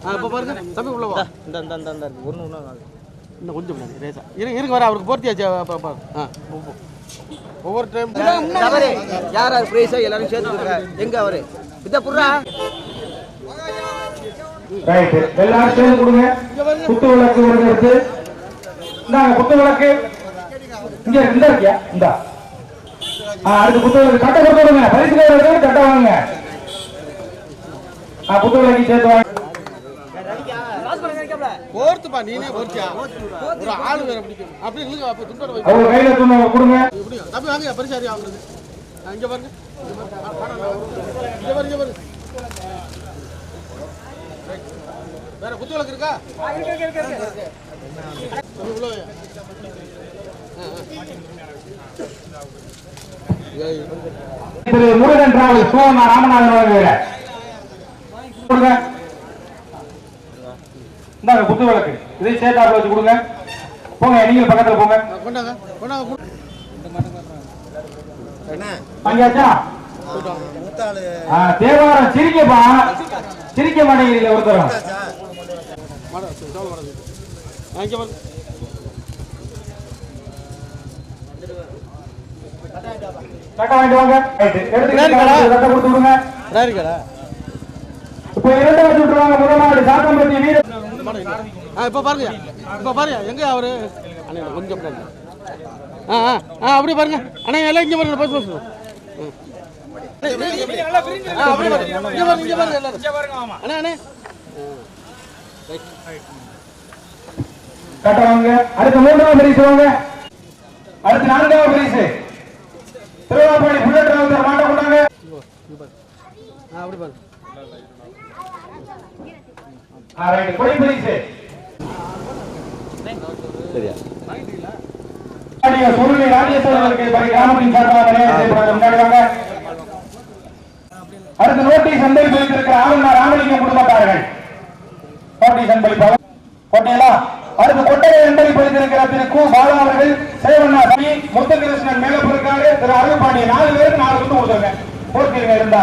ஆ இப்போ பாருங்க. தம்பி உள்ள வா. இந்த இந்த இந்த இந்த ஒன்று ஒன்று இன்னும் கொஞ்சம் முன்னாடி ரேசா. இருங்க இருங்க வர அவருக்கு போர்த்தியாச்சு பா- பா- ஆ. ஒவ்வொரு டைம் அவரு யார் யார் ப்ரைஸோ எல்லாரும் சேர்த்து கொடுங்க எங்க அவரு? இதை புடுறா ரைட் எல்லாரும் சேர்ந்து கொடுங்க. குத்து விளக்கு வருது எடுத்து இந்தாங்க குத்து விளக்கு. இங்க இந்த இருக்கியா? இந்தா. ஆ அடுத்து குத்து விளக்கு. கட்டை கொடுத்து விடுங்க. பரிசு வருது கட்டை வாங்க ஆ குத்து விளக்கு சேர்த்து வாங்க. போர்த்துப்பா நீனே போர்த்தியா? ஒரு ஆள் வேற பிடிக்கும் அப்படி இல்லைங்க அப்போ துண்டோட வை. அவங்க கையில துணை கொடுங்க. இப்படி தம்பி வாங்க வாங்குறது இங்க பாருங்க இங்க பாருங்க. இங்க பாருங்க இங்க பாருங்க. ரைட். வேற குத்து விளக்கு இருக்கா? திரு முருகன் டிராவல் சோனா ராமநாதன் அவர்களே. கொடுங்க. இந்தாங்க குத்து விளக்கு. இதை சேர்த்தாப்புல வச்சு கொடுங்க. போங்க நீங்க பக்கத்துல போங்க. ஆ, வாங்கியாச்சா தேவாரம் சிரிக்கப்பா சிரிக்க மாட்டேங்கிறீங்க ஒருத்தரும். கட்ட வாங்கிட்டு வாங்க. எடுத்து கொடுத்து விடுங்க. இப்போ இரண்டு வச்சு விட்டுருவாங்க முதல் நாடு சாத்தம்பட்டி வீர இப்போ பாருங்க. இப்போ பாருங்க. எங்க அவரு? அண்ணா கொஞ்சம் பாருங்க ஆ ஆ ஆ அப்படி பாருங்க. அண்ணா எல்லாம் இங்கே பாருங்க. போய் பேசுவோம் ஆ அப்படி பாருங்க. இங்கே பாருங்க இங்கே பாருங்க எல்லாரும். அண்ணா அண்ணே. கட்ட வாங்க அடுத்து மூன்றாவது பரிசு வாங்க. அடுத்து நான்காவது பரிசு. திருவாரூர் புல்லட் மாட்ட கொண்டாங்க அப்படி பாருங்க. சரியா? சுருளி ராஜேஸ்வரர்களுக்கு பரி கிராமத்தின் சார்பாக அடுத்து நோட்டீஸ் அன்பளிப்பு வைத்திருக்கிற ஆளுநர் ராமலிங்கம் குடும்பத்தார்கள். நோட்டீஸ் போட்டீங்களா அடுத்து கொட்டகை அன்பளிப்பு வைத்திருக்கிற திரு கு. பாலா அவர்கள் சேவண்ணா சமி முத்துகிருஷ்ணன் மேலப்பொருட்காரு திரு அருள்பாண்டி நாலு பேருக்கு நாலு வந்து கொடுத்துருங்க போட்டிருங்க இருந்தா.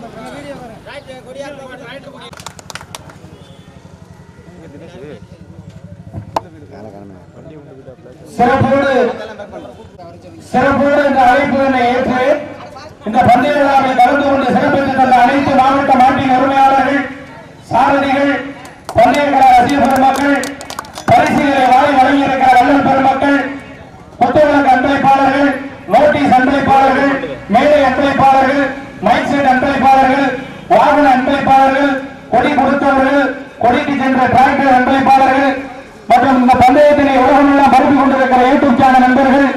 சிறப்போடு சிறப்போடு இந்த அழைப்புகளை ஏற்று இந்த பந்தய விழாவில் கலந்து கொண்டு சிறப்பித்து தந்த அனைத்து மாவட்ட மாட்டின் உரிமையாளர்கள் டிராக்டர் மற்றும் இந்த பந்தயத்தினை உலகமெல்லாம் பரப்பிக் கொண்டிருக்கிற யூடியூப் சேனல் நண்பர்கள்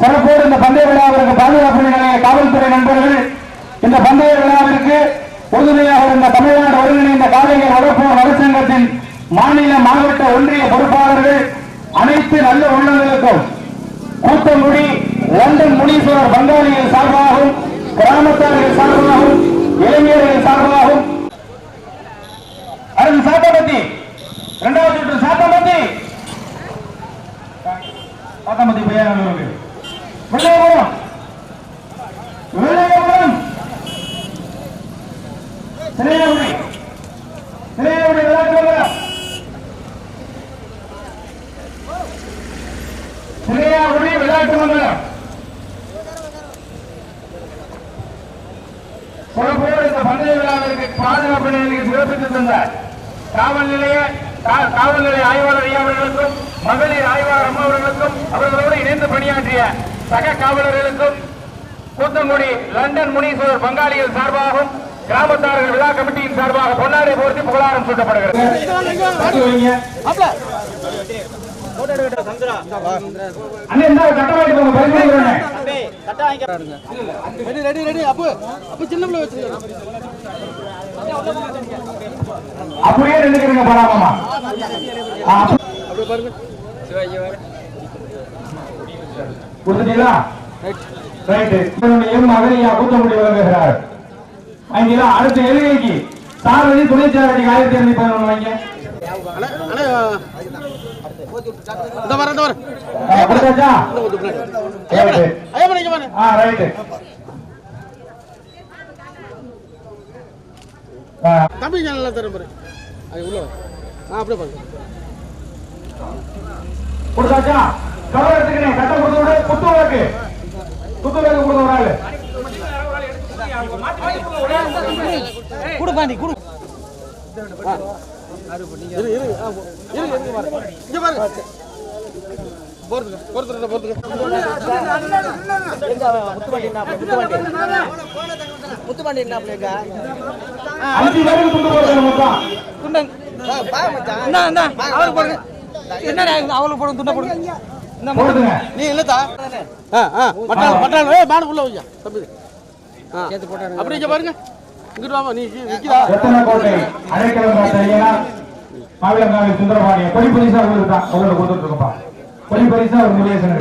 சிறப்போடு இந்த பந்தய விழாவிற்கு பாதுகாப்பு நிலைய காவல்துறை நண்பர்கள் இந்த பந்தய விழாவிற்கு உறுதுணையாக இருந்த தமிழ்நாடு ஒருங்கிணைந்த காலையில் வளர்ப்போர் நலச்சங்கத்தின் மாநில மாவட்ட ஒன்றிய பொறுப்பாளர்கள் அனைத்து நல்ல உள்ளங்களுக்கும் கூத்தங்குடி லண்டன் முனீஸ்வரர் பங்காளியின் சார்பாகவும் கிராமத்தார்கள் சார்பாகவும் திரையாவுடி திரையாவுடி விளையாட்டு திரையாவுடி விளையாட்டு மண்டலம் சிறப்போடு இந்த பந்தய விழாவிற்கு பாதுகாப்பு நிலையத்துக்கு சிறப்பித்து தந்தார் காவல் நிலைய கா- காவல் நிலைய ஆய்வாளர் ஐயா அவர்களுக்கும் மகளிர் ஆய்வாளர் அம்மா அவர்களுக்கும் அவர்களோடு இணைந்து பணியாற்றிய சக காவலர்களுக்கும் கூத்தங்குடி லண்டன் முனீஸ்வரர் பங்காளிகள் சார்பாகவும் கிராமத்தார்கள் விழா கமிட்டியின் சார்பாக பொன்னாடை போர்த்தி புகழாரம் சூட்டப்படுகிறது. அப்படியே நின்றுக்கிறீங்க கொடுத்துட்டீங்களா? ரைட்டு கூத்தமுடி வழங்குகிறார். வாங்கிங்களா அடுத்த எழுகைக்கு சாரதி துணை சாரதிக்கு ஆயிரத்தி இருநூத்தி பதினொன்று வாங்க. தரேன் பாரு. அது உள்ள அப்படியே கொடுத்தாச்சா? கவர் எடுத்துக்கிறேன் கட்டம் கொடுத்து விடு. குத்து விளக்கு குத்து விளக்கு கொடுத்த ஒரு ஆளு. கொடு பாண்டி கொடு இரு இரு இரு இங்க போறதுக்கு போறதுக்கு போறதுக்கு எங்க என்ன முத்துவண்டி முத்துவண்டி என்ன அப்படிக்கா அஞ்சு பேருக்கு பா மச்சான் அவருக்கு போடுங்க என்ன அவளுக்கு போடுங்க துண்டை போடுங்க நீ இல்லதா ஆ ஆ மட்டால் மட்டால் ஏய் மாடு உள்ள வையா தம்பி அப்படி இங்க பாருங்க. இங்கிட்டு வாமா நீ நிக்கிறா எத்தனை சுந்தரபாணிய பரிசா உங்களுக்கு கொடுத்துட்டு பரிசா ஒரு முருகேசன்